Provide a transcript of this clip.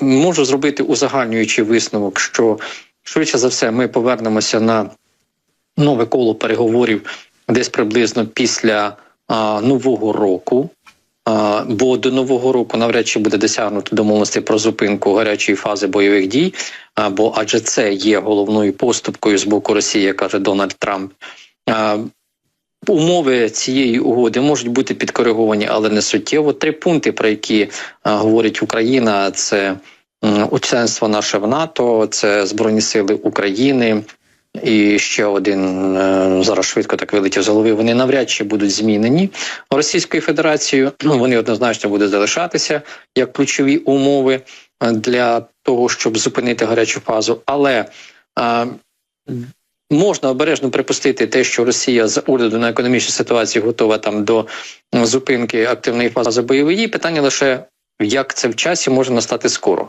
можу зробити узагальнюючий висновок, що швидше за все ми повернемося на нове коло переговорів десь приблизно після а, нового року. А, Бо до нового року навряд чи буде досягнуто домовленості про зупинку гарячої фази бойових дій. А, Бо адже це є головною поступкою з боку Росії, каже Дональд Трамп. Умови цієї угоди можуть бути підкориговані, але не суттєво. Три пункти, про які а, говорить Україна, це членство наше в НАТО, це Збройні Сили України. І ще один е, зараз швидко так вилетів з голови. Вони навряд чи будуть змінені Російською Федерацією. Ну, Вони однозначно будуть залишатися як ключові умови е, для того, щоб зупинити гарячу фазу. Але е, можна обережно припустити те, що Росія з огляду на економічну ситуацію готова там до зупинки активної фази бойової. Питання лише як це в часі може настати скоро.